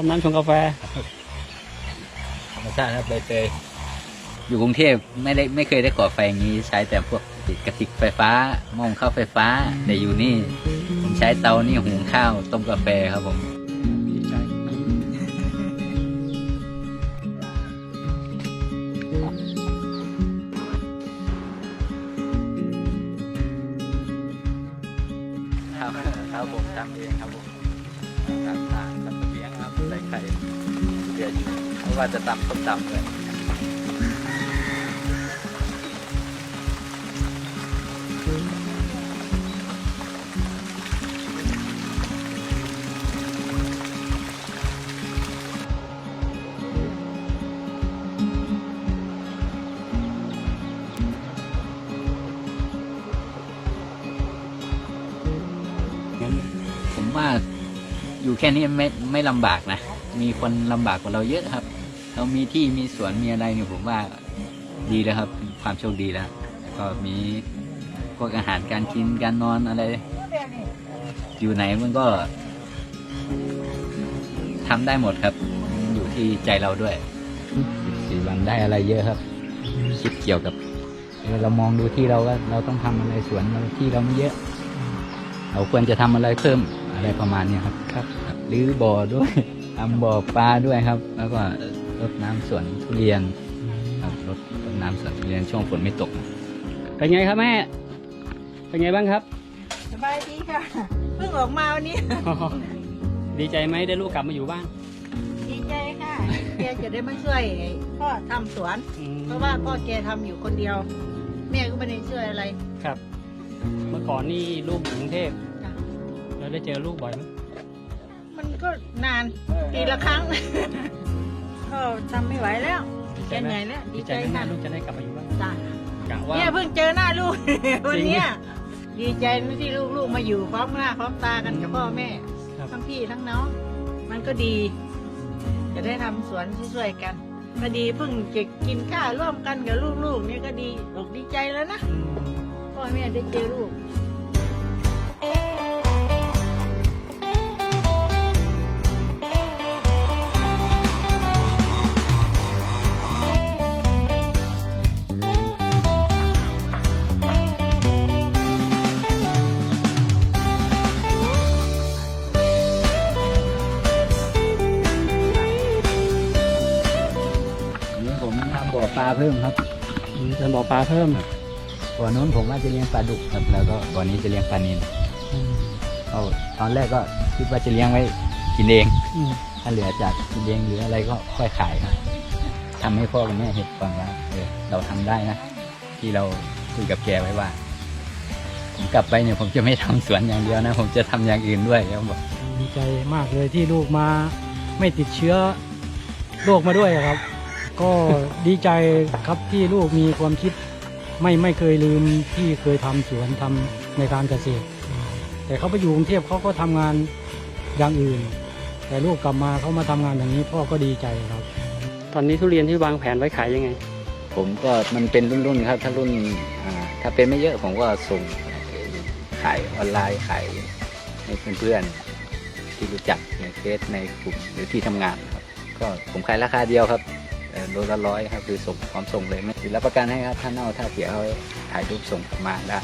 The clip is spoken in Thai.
ต้มน้ำชงกาแฟธรรมชาติครับใบเตยอยู่กรุงเทพไม่ได้ไม่เคยได้ก่อไฟอย่างนี้ ใช้แต่พวกติดกระติกไฟฟ้าหม้อหุงข้าวไฟฟ้าแต่อยู่นี่ ผมใช้เตานี่หุงข้าว ต้มกาแฟครับผมดีใจครับครับผมทำเองครับ ไข่เดือดเพราะว่าจะตำต้มตำเลยงั้นผมว่าอยู่แค่นี้ไม่ไม่ลำบากนะ มีคนลำบากกว่าเราเยอะครับเรามีที่มีสวนมีอะไรเนี่ยผมว่าดีแล้วครับเป็นความโชคดีแล้วแล้วก็มีพวกอาหารการกินการนอนอะไร อยู่ไหนมันก็ทำได้หมดครับ อยู่ที่ใจเราด้วยสี่วันได้อะไรเยอะครับ คิดเกี่ยวกับเออเรามองดูที่เราว่าเราต้องทำอะไรสวนเราที่เราไม่เยอะ เราควรจะทำอะไรเพิ่มอะไรประมาณเนี้ยครับ ครับหรือบ่อด้วย ทำบ่อปลาด้วยครับ แล้วก็รดน้ำสวนทุเรียนครับรดรดน้ำสวนทุเรียนช่วงฝนไม่ตก เป็นไงครับแม่ เป็นไงบ้างครับ สบายดีค่ะ เพิ่งออกมาวันนี้ ดีใจไหมได้ลูกกลับมาอยู่บ้าน ดีใจค่ะแกจะได้มาช่วยพ่อทำสวน อืม เพราะว่าพ่อแกทำอยู่คนเดียว แม่ก็ไม่ได้ช่วยอะไรครับ เมื่อก่อนนี่ลูกอยู่กรุงเทพจ้ะแล้วได้เจอลูกบ่อยไหม มันก็นานปีละครั้ง ก็ทำไม่ไหวแล้วดีแกใจไหมเหนื่อยแล้วดีดีใจใจไหมแม่ค่ะลูกจะได้กลับมาอยู่บ้านจ้ะกะว่าเนี่ยเพิ่งเจอหน้าลูก วันเนี้ยจริงดีใจที่ลูกๆมาอยู่พร้อมหน้าพร้อมตากันกับพ่อแม่ ครับทั้งพี่ทั้งน้อง มันก็ดี จะได้ทำสวนช่วยๆกันก็ดีเพิ่งจะกินข้าวร่วมกันกับลูกๆเนี่ยก็ดีอกดีใจแล้วนะอืมพ่อแม่ได้เจอลูก อปลาเพิ่มครับอืมเป็นบ่อปลาเพิ่มบ่อนู้นผมว่าจะเลี้ยงปลาดุกครับ แล้วก็บ่อนี้จะเลี้ยงปลานิลอืมเอาตอนแรกก็คิดว่าจะเลี้ยงไว้กินเองอืมถ้าเหลือจากกินเองหรืออะไรก็ค่อยขายครับทำให้พ่อกับแม่เห็นก่อนว่าเออเราทำได้นะที่เราคุยกับแกไว้ว่าผมกลับไปเนี่ยผมจะไม่ทำสวนอย่างเดียวนะ ผมจะทำอย่างอื่นด้วยเขาบอกดีใจมากเลยที่ลูกมา ไม่ติดเชื้อโรคมาด้วยอะครับ ก็ดีใจครับที่ลูกมีความคิดไม่ไม่เคยลืมที่เคยทำสวนทำในการเกษตร แต่เขาไปอยู่กรุงเทพเขาก็ทำงานอย่างอื่น แต่ลูกกลับมาเขามาทำงานอย่างนี้พ่อก็ดีใจครับ ตอนนี้ทุเรียนที่วางแผนไว้ขายยังไง ผมก็มันเป็นรุ่นๆครับถ้ารุ่นอ่าถ้าเป็นไม่เยอะผมก็ส่งขายออนไลน์ขายให้เพื่อนๆที่รู้จักในเฟซในกลุ่มหรือที่ทำงานครับก็ผมขายราคาเดียวครับเอ่อ โลละร้อยครับคือส่งพร้อมส่งเลยไม่รับประกันให้ครับถ้าเน่าถ้าเสียเขาถ่ายรูปส่งกลับมาได้